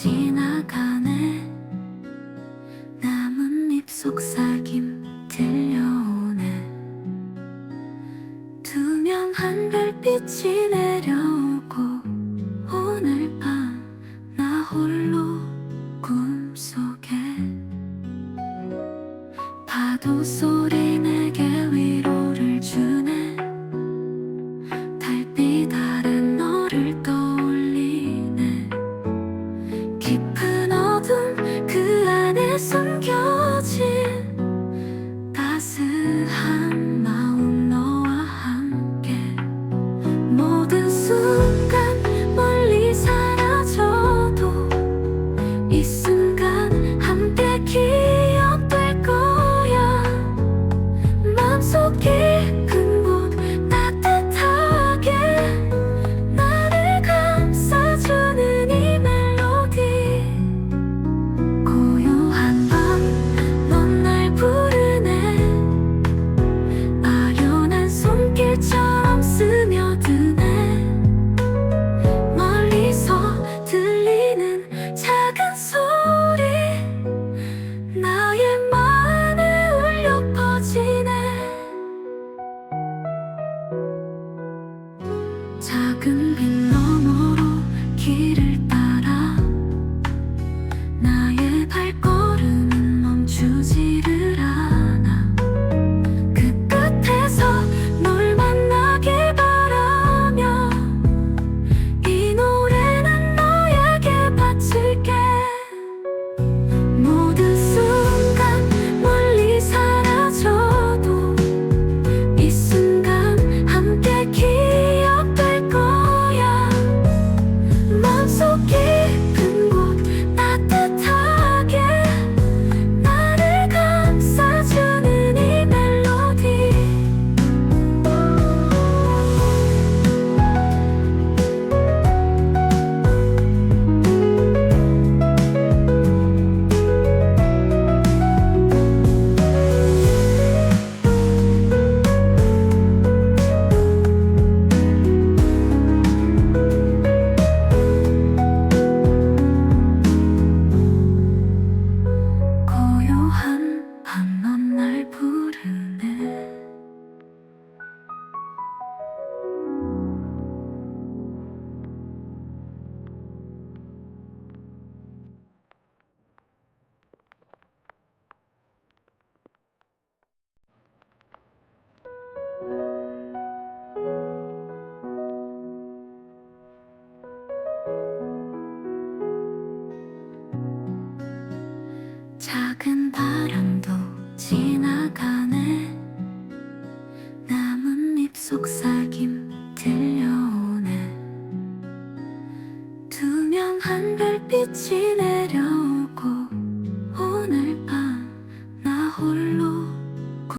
지나가네. 나뭇잎 속삭임 들려오네. 투명한 별빛이 내려오고 오늘 밤 나 홀로 꿈속에. 파도 소리 내게 위 的思念。 작은 너머로 길을 따라 나의 발걸음은 멈추지를 넌 날 부르네. 작은 바람 속삭임 들려오네. 투명한 별빛이 내려